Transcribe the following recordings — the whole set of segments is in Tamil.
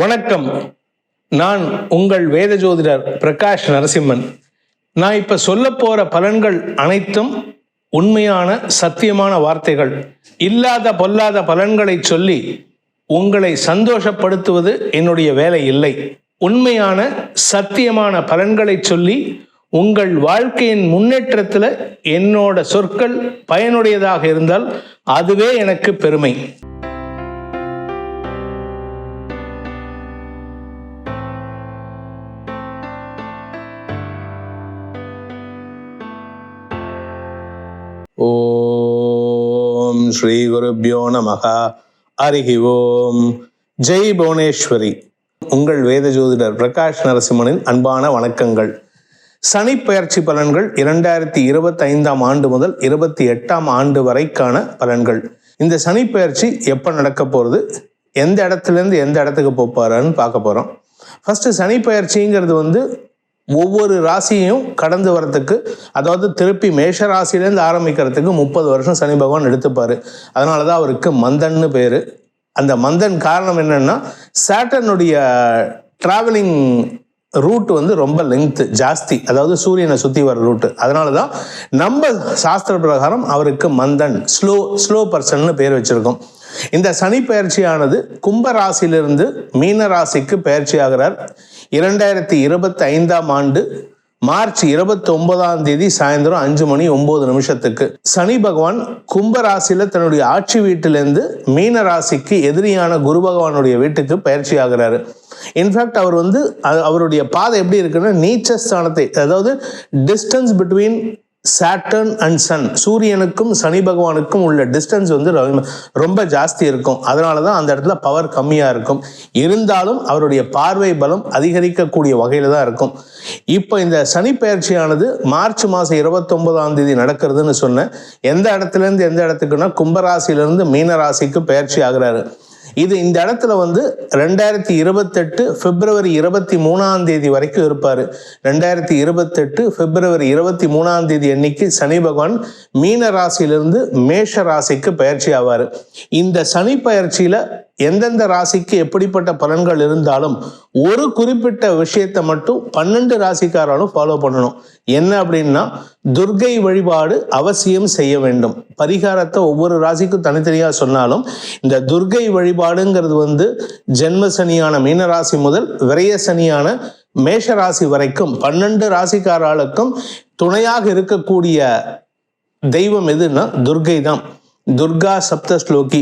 வணக்கம். நான் உங்கள் வேத ஜோதிடர் பிரகாஷ் நரசிம்மன். நான் இப்போ சொல்ல போகிற பலன்கள் அனைத்தும் உண்மையான சத்தியமான வார்த்தைகள். இல்லாத பொல்லாத பலன்களை சொல்லி உங்களை சந்தோஷப்படுத்துவது என்னுடைய வேலை இல்லை. உண்மையான சத்தியமான பலன்களை சொல்லி உங்கள் வாழ்க்கையின் முன்னேற்றத்தில் என்னோட சொற்கள் பயனுடையதாக இருந்தால் அதுவே எனக்கு பெருமை. ஸ்ரீ குருப்பியோ நமக. ஹரிஹி ஓம் ஜெய் புவனேஸ்வரி. உங்கள் வேத ஜோதிடர் பிரகாஷ் நரசிம்மனின் அன்பான வணக்கங்கள். சனி பயிற்சி பலன்கள் இரண்டாயிரத்தி இருபத்தி ஐந்தாம் ஆண்டு முதல் இருபத்தி எட்டாம் ஆண்டு வரைக்கான பலன்கள். இந்த சனி பயிற்சி எப்போ நடக்க போகிறது எந்த இடத்துலேருந்து எந்த இடத்துக்கு போப்பாருன்னு பார்க்க போகிறோம் ஃபர்ஸ்ட் சனி பயிற்சிங்கிறது வந்து ஒவ்வொரு ராசியையும் கடந்து வரத்துக்கு அதாவது திருப்பி மேஷ ராசியிலேருந்து ஆரம்பிக்கிறதுக்கு முப்பது வருஷம் சனி பகவான் எடுத்துப்பார். அதனால தான் அவருக்கு மந்தன்னு பேர். அந்த மந்தன் காரணம் என்னென்னா சேட்டனுடைய ட்ராவலிங் ரூட் வந்து ரொம்ப லெங்க்த் ஜாஸ்தி. அதாவது சூரியனை சுற்றி வர ரூட்டு அதனால தான் நம்ம சாஸ்திர பிரகாரம் அவருக்கு மந்தன் ஸ்லோ ஸ்லோ பர்சன்னு பேர் வச்சுருக்கோம். இந்த சனி பயிற்சியானது கும்ப ராசியிலிருந்து மீன ராசிக்கு பயிற்சி ஆகிறார் இரண்டாயிரத்தி இருபத்தி ஐந்தாம் ஆண்டு மார்ச் இருபத்தி ஒன்பதாம் தேதி சாயந்தரம் அஞ்சு மணி ஒன்பது நிமிஷத்துக்கு. சனி பகவான் கும்ப ராசியில தன்னுடைய ஆட்சி வீட்டிலிருந்து மீன ராசிக்கு எதிரியான குரு பகவானுடைய வீட்டுக்கு பயிற்சி ஆகிறாரு இன்ஃபேக்ட் அவர் வந்து அவருடைய பாதை எப்படி இருக்குன்னா நீச்ச ஸ்தானத்தை அதாவது distance between Saturn and sun சூரியனுக்கும் சனி பகவானுக்கும் உள்ள டிஸ்டன்ஸ் வந்து ரொம்ப- ரொம்ப ஜாஸ்தி இருக்கும். அதனால தான் அந்த இடத்துல பவர் கம்மியாக இருக்கும். இருந்தாலும் அவருடைய பார்வை பலம் அதிகரிக்கக்கூடிய வகையில் தான் இருக்கும். இப்போ இந்த சனி பயிற்சியானது மார்ச் மாதம் இருபத்தொன்பதாம் தேதி நடக்கிறதுன்னு சொன்னேன். எந்த இடத்துலேருந்து எந்த இடத்துக்குன்னா கும்பராசிலேருந்து மீனராசிக்கு பயிற்சி ஆகிறாரு. இது இந்த இடத்துல வந்து ரெண்டாயிரத்தி இருபத்தெட்டு பிப்ரவரி இருபத்தி மூணாம் தேதி வரைக்கும் இருப்பார். ரெண்டாயிரத்தி இருபத்தெட்டு பிப்ரவரி இருபத்தி மூணாம் தேதி அன்னைக்கு சனி பகவான் மீன ராசியிலிருந்து மேஷ ராசிக்கு பயிற்சி ஆவார். இந்த சனி பயிற்சியில எந்தெந்த ராசிக்கு எப்படிப்பட்ட பலன்கள் இருந்தாலும் ஒரு குறிப்பிட்ட விஷயத்தை மட்டும் பன்னெண்டு ராசிக்காரனும் ஃபாலோ பண்ணணும். என்ன அப்படின்னா துர்கை வழிபாடு அவசியம் செய்ய வேண்டும். பரிகாரத்தை ஒவ்வொரு ராசிக்கும் தனித்தனியாக சொன்னாலும் இந்த துர்கை வழிபாடுங்கிறது வந்து ஜென்ம சனியான மீனராசி முதல் விரய சனியான மேஷ ராசி வரைக்கும் பன்னெண்டு ராசிக்காரர்களுக்கும் துணையாக இருக்கக்கூடிய தெய்வம் எதுன்னா துர்கை தான். துர்கா சப்த ஸ்லோகி.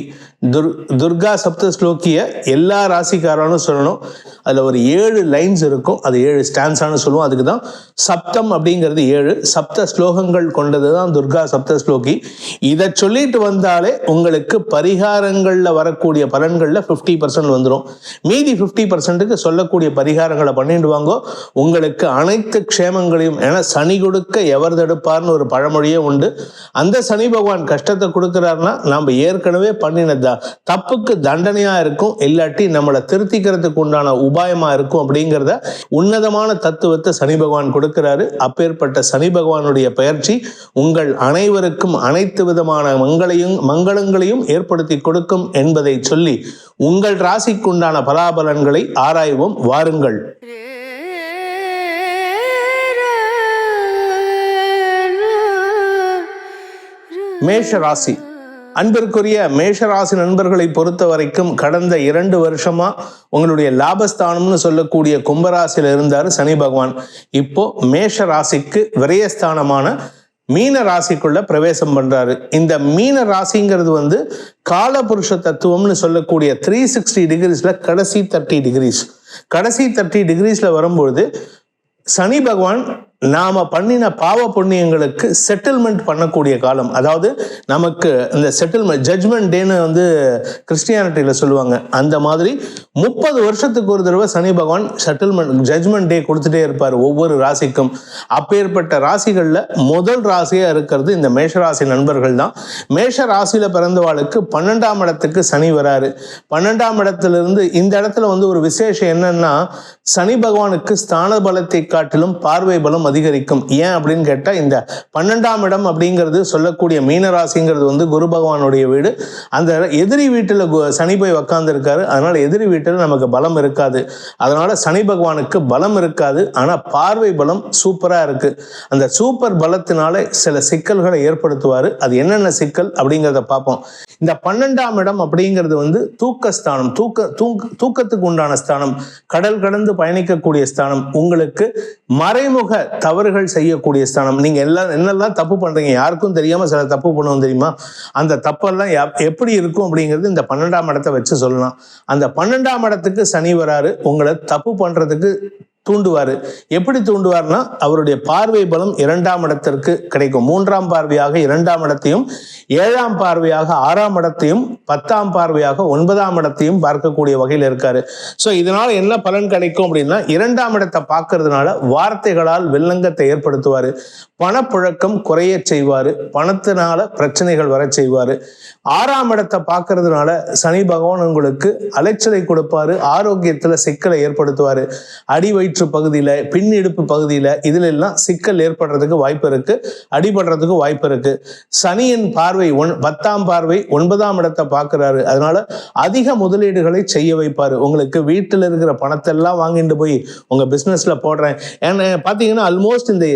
துர் துர்கா சப்த ஸ்லோக்கிய எல்லா ராசிக்காரனும் சொல்லணும். அதில் ஒரு ஏழு லைன்ஸ் இருக்கும். அது ஏழு ஸ்டான்ஸானு சொல்லுவோம். அதுக்கு தான் சப்தம் அப்படிங்கிறது ஏழு. சப்த ஸ்லோகங்கள் கொண்டது தான் துர்கா சப்த ஸ்லோகி இதை சொல்லிட்டு வந்தாலே உங்களுக்கு பரிகாரங்களில் வரக்கூடிய பலன்களில் ஃபிஃப்டி பர்சன்ட் வந்துடும் மீதி ஃபிஃப்டி பர்சன்ட்டுக்கு சொல்லக்கூடிய பரிகாரங்களை பண்ணிட்டு வாங்கோ. உங்களுக்கு அனைத்து க்ஷேமங்களையும் ஏன்னா சனி கொடுக்க எவர் தடுப்பார்னு ஒரு பழமொழியே உண்டு. அந்த சனி பகவான் கஷ்டத்தை கொடுக்குறாருன்னா நம்ம ஏற்கனவே பண்ணின தப்புக்கு தண்டனையா இருக்கும் இல்லாட்டி நம்மளை திருத்திக்கிறதுக்கு உண்டான உபாயமா இருக்கும் அப்படிங்கிறத உன்னதமான தத்துவத்தை சனி பகவான் கொடுக்கிறாரு. அப்பேற்பட்ட சனி பகவானுடைய பயிற்சி உங்கள் அனைவருக்கும் அனைத்து விதமான மங்களையும் மங்களங்களையும் ஏற்படுத்தி கொடுக்கும் என்பதை சொல்லி உங்கள் ராசிக்குண்டான பலாபலன்களை ஆராய்வோம். வாருங்கள். மேஷ ராசி. அன்பிற்குரிய மேஷராசி நண்பர்களை பொறுத்த வரைக்கும் கடந்த இரண்டு வருஷமா உங்களுடைய லாபஸ்தானம்னு சொல்லக்கூடிய கும்பராசியில் இருந்தார் சனி பகவான். இப்போ மேஷ ராசிக்கு விரயஸ்தானமான மீன ராசிக்குள்ள பிரவேசம் பண்றாரு. இந்த மீன ராசிங்கிறது வந்து காலபுருஷ தத்துவம்னு சொல்லக்கூடிய த்ரீ சிக்ஸ்டி டிகிரிஸ்ல கடைசி தேர்ட்டி டிகிரிஸ் கடைசி தேர்ட்டி டிகிரிஸ்ல வரும்பொழுது சனி பகவான் நாம பண்ணின பாவ புண்ணியங்களுக்கு செட்டில்மெண்ட் பண்ணக்கூடிய காலம். அதாவது நமக்கு இந்த செட்டில்மெண்ட் ஜட்ஜ்மெண்ட் டேன்னு வந்து கிறிஸ்டியானிட்டியில் சொல்லுவாங்க. அந்த மாதிரி முப்பது வருஷத்துக்கு ஒரு தடவை சனி பகவான் செட்டில்மெண்ட் ஜட்ஜ்மெண்ட் டே கொடுத்துட்டே இருப்பார் ஒவ்வொரு ராசிக்கும். அப்பேற்பட்ட ராசிகளில் முதல் ராசியாக இருக்கிறது இந்த மேஷராசி நண்பர்கள் தான். மேஷ ராசியில் பிறந்தவாளுக்கு பன்னெண்டாம் இடத்துக்கு சனி வராரு. பன்னெண்டாம் இடத்துலேருந்து இந்த இடத்துல வந்து ஒரு விசேஷம் என்னன்னா சனி பகவானுக்கு ஸ்தான பலத்தை காட்டிலும் பார்வை பலம் அதிகரிக்கும். ஏன் அப்படின்னு கேட்டால் இந்த பன்னெண்டாம் இடம் அப்படிங்கிறது சொல்லக்கூடிய மீனராசிங்கிறது வந்து குரு பகவானுடைய வீடு. அந்த எதிரி வீட்டில் சனி போய் உக்காந்துருக்காரு. அதனால் எதிரி வீட்டில் நமக்கு பலம் இருக்காது. அதனால் சனி பகவானுக்கு பலம் இருக்காது. ஆனால் பார்வை பலம் சூப்பராக இருக்குது அந்த சூப்பர் பலத்தினால சில சிக்கல்களை ஏற்படுத்துவார். அது என்னென்ன சிக்கல் அப்படிங்கிறத பார்ப்போம். இந்த பன்னெண்டாம் இடம் அப்படிங்கிறது வந்து தூக்கஸ்தானம். தூக்க தூக்க தூக்கத்துக்கு உண்டான ஸ்தானம். கடல் கடந்து பயணிக்கக்கூடிய ஸ்தானம். உங்களுக்கு மறைமுக தவறுகள் செய்யக்கூடிய ஸ்தானம். நீங்க எல்லாம் என்னெல்லாம் தப்பு பண்றீங்க? யாருக்கும் தெரியாம சில தப்பு பண்ணுவோம் தெரியுமா? அந்த தப்பெல்லாம் எப்- எப்படி இருக்கும் அப்படிங்கிறது இந்த பன்னெண்டாம் இடத்தை வச்சு சொல்லலாம். அந்த பன்னெண்டாம் இடத்துக்கு சனி வராரு. உங்களை தப்பு பண்றதுக்கு தூண்டுவார். எப்படி தூண்டுவார்னா அவருடைய பார்வை பலம் இரண்டாம் இடத்திற்கு கிடைக்கும். மூன்றாம் பார்வையாக இரண்டாம் இடத்தையும் ஏழாம் பார்வையாக ஆறாம் இடத்தையும் பத்தாம் பார்வையாக ஒன்பதாம் இடத்தையும் பார்க்கக்கூடிய வகையில் இருக்காரு. ஸோ இதனால என்ன பலன் கிடைக்கும் அப்படின்னா இரண்டாம் இடத்தை பார்க்கறதுனால வார்த்தைகளால் வெள்ளங்கத்தை ஏற்படுத்துவார். பணப்புழக்கம் குறைய செய்வார். பணத்தினால பிரச்சனைகள் வர செய்வார். ஆறாம் இடத்தை பார்க்கறதுனால சனி பகவான் உங்களுக்கு அலைச்சலை கொடுப்பாரு. ஆரோக்கியத்தில் சிக்கலை ஏற்படுத்துவார். அடி வயிற்று பகுதியில் பின்னிடுப்பு பகுதியில் இதுல எல்லாம் சிக்கல் ஏற்படுறதுக்கு வாய்ப்பு இருக்கு அடிபடுறதுக்கு வாய்ப்பு இருக்கு. சனியின் பார்வை ஒன் பத்தாம் பார்வை ஒன்பதாம் இடத்தை பார்க்குறாரு. அதனால அதிக முதலீடுகளை செய்ய வைப்பார். உங்களுக்கு வீட்டில் இருக்கிற பணத்தெல்லாம் வாங்கிட்டு போய் உங்கள் பிஸ்னஸில் போடுறேன். ஏன்னா பார்த்தீங்கன்னா ஆல்மோஸ்ட் இந்த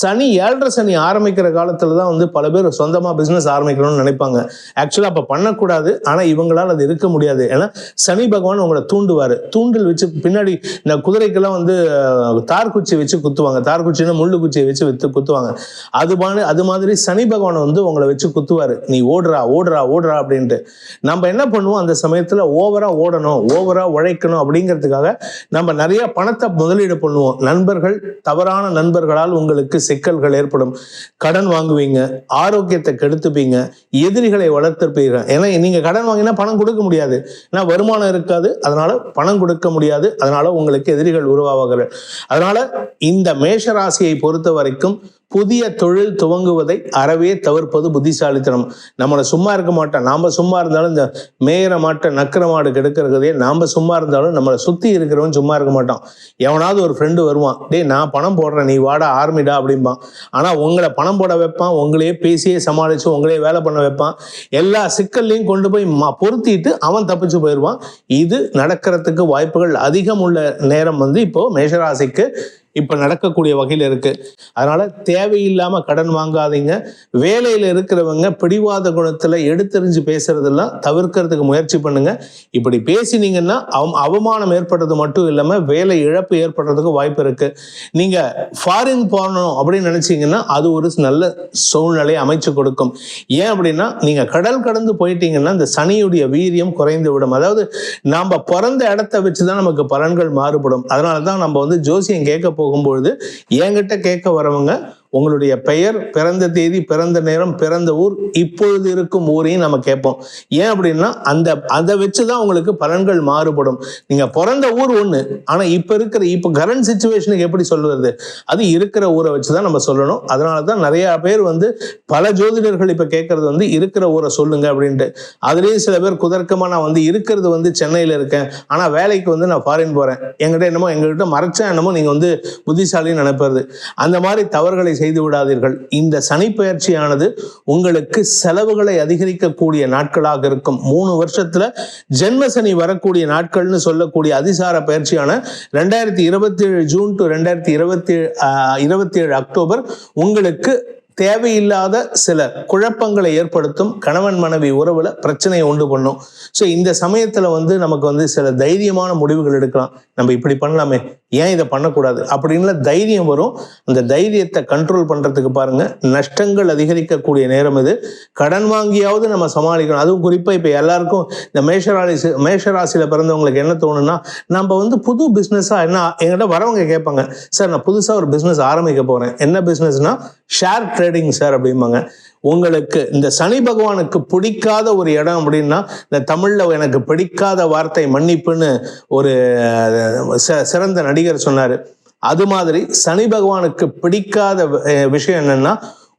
சனி ஏழரை சனி ஆரம்பிக்கிற காலத்தில் தான் வந்து பல பேர் சொந்தமாக பிஸ்னஸ் ஆரம்பிக்கணும்னு நினைப்பாங்க. ஆக்சுவலாக அப்போ பண்ணக்கூடாது. ஆனால் இவங்களால் அது இருக்க முடியாது. ஏன்னா சனி பகவான் உங்களை தூண்டுவார். தூண்டில் வச்சு பின்னாடி இந்த குதிரைக்கெல்லாம் வந்து தார்குச்சி தார் குச்சி வச்சு குத்துவாங்க. தார்குச்சின்னா முள்ளு குச்சியை வச்சு வித்து குத்துவாங்க. அது அது மாதிரி சனி பகவான் வந்து உங்களை வச்சு குத்துவார். நீ ஓடுறா ஓடுறா ஓடுறா அப்படின்ட்டு. நம்ம என்ன பண்ணுவோம் அந்த சமயத்தில்? ஓவரா ஓடணும் ஓவரா உழைக்கணும் அப்படிங்கிறதுக்காக நம்ம நிறைய பணத்தை முதலீடு பண்ணுவோம். நண்பர்கள் தவறான நண்பர்களால் உங்களுக்கு சிக்கல்கள் ஏற்படும். கடன் வாங்குவீங்க ஆரோக்கியத்தை கெடுத்துப்பீங்க எதிரிகளை வளர்த்துப்பீங்க ஏன்னா நீங்க கடன் வாங்கினா பணம் கொடுக்க முடியாது. ஏன்னா வருமானம் இருக்காது. அதனால பணம் கொடுக்க முடியாது. அதனால உங்களுக்கு எதிரிகள் உருவாவார்கள் அதனால இந்த மேஷ ராசியை பொறுத்த வரைக்கும் புதிய தொழில் துவங்குவதை அறவே தவிர்ப்பது புத்திசாலித்தனம். நம்மளை சும்மா இருக்க மாட்டோம் நாம் சும்மா இருந்தாலும் இந்த மேயிற மாட்டை நக்கிற மாடு கெடுக்கிறதே நாம் சும்மா இருந்தாலும் நம்மளை சுற்றி இருக்கிறவன் சும்மா இருக்க மாட்டான். எவனாவது ஒரு ஃப்ரெண்டு வருவான். டேய் நான் பணம் போடுறேன் நீ வாடா ஆர்மிடா அப்படிம்பான். ஆனால் உங்களை பணம் போட வைப்பான். உங்களையே பேசியே சமாளித்து உங்களையே வேலை பண்ண வைப்பான். எல்லா சிக்கல்லையும் கொண்டு போய் ம- பொருத்திட்டு அவன் தப்பிச்சு போயிடுவான். இது நடக்கிறதுக்கு வாய்ப்புகள் அதிகம் உள்ள நேரம் வந்து இப்போது மேஷராசிக்கு இப்போ நடக்கக்கூடிய வகையில் இருக்குது அதனால் தேவையில்லாமல் கடன் வாங்காதீங்க. வேலையில் இருக்கிறவங்க பிடிவாத குணத்தில் எடுத்தெறிஞ்சு பேசுகிறதெல்லாம் தவிர்க்கிறதுக்கு முயற்சி பண்ணுங்கள் இப்படி பேசினீங்கன்னா அவ- அவமானம் ஏற்படுறது மட்டும் இல்லாமல் வேலை இழப்பு ஏற்படுறதுக்கு வாய்ப்பு இருக்குது நீங்கள் ஃபாரின் போகணும் அப்படின்னு நினச்சிங்கன்னா அது ஒரு நல்ல சூழ்நிலையை அமைச்சு கொடுக்கும். ஏன் அப்படின்னா நீங்கள் கடல் கடந்து போயிட்டீங்கன்னா இந்த சனியுடைய வீரியம் குறைந்து விடும். அதாவது நாம் பிறந்த இடத்த வச்சு தான் நமக்கு பலன்கள் மாறுபடும். அதனால தான் நம்ம வந்து ஜோசியம் கேட்க போகும்பொழுது என்கிட்ட கேட்க வரவங்க உங்களுடைய பெயர் பிறந்த தேதி பிறந்த நேரம் பிறந்த ஊர் இப்பொழுது இருக்கும் ஊரையும் நம்ம கேட்போம். ஏன் அப்படின்னா அந்த அதை வச்சு தான் உங்களுக்கு பலன்கள் மாறுபடும். நீங்க பிறந்த ஊர் ஒண்ணு ஆனா இப்ப இருக்கிற இப்ப கரண்ட் சுச்சுவேஷனுக்கு எப்படி சொல்லுவது அது இருக்கிற ஊரை வச்சு தான் நம்ம சொல்லணும். அதனால தான் நிறைய பேர் வந்து பல ஜோதிடர்கள் இப்ப கேட்கறது வந்து இருக்கிற ஊரை சொல்லுங்க அப்படின்ட்டு. அதுலேயும் சில பேர் குதர்க்கமா நான் வந்து இருக்கிறது வந்து சென்னையில இருக்கேன். ஆனா வேலைக்கு வந்து நான் ஃபாரின் போறேன். எங்கிட்ட என்னமோ எங்ககிட்ட மறைச்சா என்னமோ நீங்க வந்து புத்திசாலின்னு நினைப்பது. அந்த மாதிரி தவறுகளை செய்து விடாதீர்கள். இந்த சனி பயிற்சியானது உங்களுக்கு செலவுகளை அதிகரிக்கக்கூடிய நாட்களாக இருக்கும். மூணு வருஷத்துல ஜென்ம சனி வரக்கூடிய நாட்கள்னு சொல்லக்கூடிய அதிசார பயிற்சியான ரெண்டாயிரத்தி இருபத்தி ஏழு ஜூன் டு ரெண்டாயிரத்தி இருபத்தி ஏழு இருபத்தி ஏழு அக்டோபர் உங்களுக்கு தேவையில்லாத சில குழப்பங்களை ஏற்படுத்தும் கணவன் மனைவி உறவுல பிரச்சனையை உண்டு பண்ணும். ஸோ இந்த சமயத்துல வந்து நமக்கு வந்து சில தைரியமான முடிவுகள் எடுக்கலாம். நம்ம இப்படி பண்ணலாமே ஏன் இதை பண்ணக்கூடாது? அப்படின்ல தைரியம் வரும். அந்த தைரியத்தை கண்ட்ரோல் பண்றதுக்கு பாருங்க நஷ்டங்கள் அதிகரிக்கக்கூடிய நேரம் இது. கடன் வாங்கியாவது நம்ம சமாளிக்கணும். அதுவும் குறிப்பா இப்ப எல்லாருக்கும் இந்த மேஷராசி மேஷராசியில பிறந்தவங்களுக்கு என்ன தோணுன்னா நம்ம வந்து புது பிஸ்னஸாக என்ன என்கிட்ட வரவங்க கேட்பாங்க சார் நான் புதுசா ஒரு பிஸ்னஸ் ஆரம்பிக்க போறேன். என்ன பிஸ்னஸ்னால் ஷேர் ட்ரேடிங் சார் அப்படிம்பாங்க. உங்களுக்கு இந்த சனி பகவானுக்கு பிடிக்காத ஒரு இடம் அப்படின்னா இந்த தமிழில் எனக்கு பிடிக்காத வார்த்தை மன்னிப்புன்னு ஒரு சிறந்த நடிகர் சொன்னார். அது மாதிரி சனி பகவானுக்கு பிடிக்காத விஷயம் என்னென்னா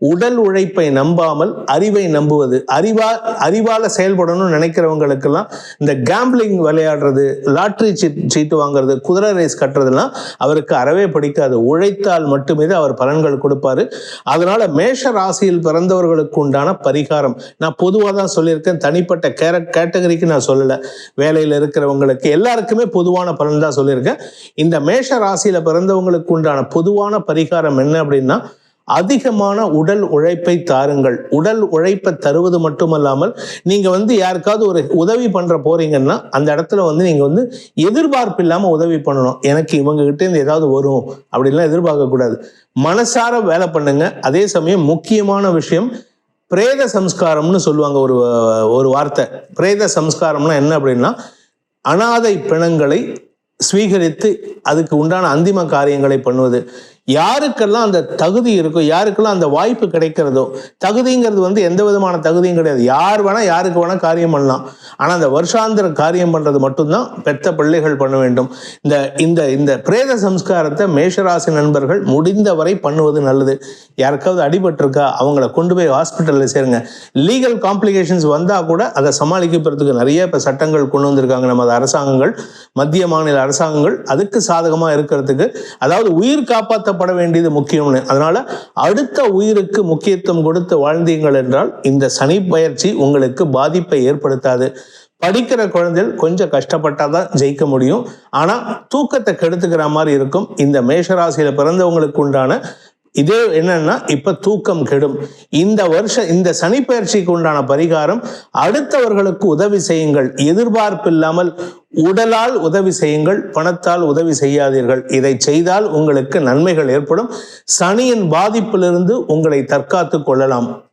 உடல் உழைப்பை நம்பாமல் அறிவை நம்புவது. அறிவா அறிவால செயல்படணும்னு நினைக்கிறவங்களுக்கெல்லாம் இந்த கேம்பிளிங் விளையாடுறது லாட்ரி சீட் சீட்டு வாங்குறது குதிரை ரேஸ் கட்டுறதுலாம் அவருக்கு அறவே பிடிக்காது. உழைத்தால் மட்டுமே அவர் பலன்கள் கொடுப்பாரு. அதனால மேஷ ராசியில் பிறந்தவர்களுக்கு உண்டான பரிகாரம். நான் பொதுவாக தான் சொல்லியிருக்கேன். தனிப்பட்ட கேர கேட்டகரிக்கு நான் சொல்லலை. வேலையில் இருக்கிறவங்களுக்கு எல்லாருக்குமே பொதுவான பலன் தான் சொல்லியிருக்கேன். இந்த மேஷ ராசியில பிறந்தவங்களுக்கு உண்டான பொதுவான பரிகாரம் என்ன அப்படின்னா அதிகமான உடல் உழைப்பை தாருங்கள். உடல் உழைப்பை தருவது மட்டுமல்லாமல் நீங்க வந்து யாருக்காவது ஒரு உதவி பண்ற போறீங்கன்னா அந்த இடத்துல வந்து நீங்க வந்து எதிர்பார்ப்பு இல்லாம உதவி பண்ணணும். எனக்கு இவங்க கிட்ட இருந்து ஏதாவது வரும் அப்படின்லாம் எதிர்பார்க்க கூடாது. மனசார வேலை பண்ணுங்க. அதே சமயம் முக்கியமான விஷயம் பிரேத சம்ஸ்காரம்னு சொல்லுவாங்க ஒரு ஒரு வார்த்தை. பிரேத சம்ஸ்காரம்னா என்ன அப்படின்னா அனாதை பிணங்களை ஸ்வீகரித்து அதுக்கு உண்டான அந்திம காரியங்களை பண்ணுவது. யாருக்கெல்லாம் அந்த தகுதி இருக்கோ யாருக்கெல்லாம் அந்த வாய்ப்பு கிடைக்கிறதோ தகுதிங்கிறது வந்து எந்த விதமான தகுதியும் கிடையாது. யார் வேணா யாருக்கு வேணா காரியம் பண்ணலாம். ஆனால் அந்த வருஷாந்திர காரியம் பண்ணுறது மட்டும்தான் பெத்த பிள்ளைகள் பண்ண வேண்டும். இந்த இந்த இந்த பிரேத சம்ஸ்காரத்தை மேஷராசி நண்பர்கள் முடிந்தவரை பண்ணுவது நல்லது. யாருக்காவது அடிபட்டிருக்கா அவங்கள கொண்டு போய் ஹாஸ்பிட்டலில் சேருங்க. லீகல் காம்ப்ளிகேஷன்ஸ் வந்தால் கூட அதை சமாளிக்கப்படுறதுக்கு நிறைய இப்போ சட்டங்கள் கொண்டு வந்திருக்காங்க. நமது அரசாங்கங்கள் மத்திய மாநில அரசாங்கங்கள் அதுக்கு சாதகமாக இருக்கிறதுக்கு அதாவது உயிர் காப்பாற்ற காப்பாற்றப்பட வேண்டியது முக்கியம்னு. அதனால அடுத்த உயிருக்கு முக்கியத்துவம் கொடுத்து வாழ்ந்தீங்கள் என்றால் இந்த சனி பயிற்சி உங்களுக்கு பாதிப்பை ஏற்படுத்தாது. படிக்கிற குழந்தைகள் கொஞ்சம் கஷ்டப்பட்டா தான் ஜெயிக்க முடியும். ஆனா தூக்கத்தை கெடுத்துக்கிற மாதிரி இருக்கும். இந்த மேஷராசியில் பிறந்தவங்களுக்கு உண்டான இதே என்னன்னா இப்ப தூக்கம் கெடும். இந்த வருஷம் இந்த சனிப்பெயர்ச்சிக்கு உண்டான பரிகாரம் அடுத்தவர்களுக்கு உதவி செய்யுங்கள். எதிர்பார்ப்பு இல்லாமல் உடலால் உதவி செய்யுங்கள் பணத்தால் உதவி செய்யாதீர்கள். இதை செய்தால் உங்களுக்கு நன்மைகள் ஏற்படும். சனியின் பாதிப்பிலிருந்து உங்களை தற்காத்து கொள்ளலாம்.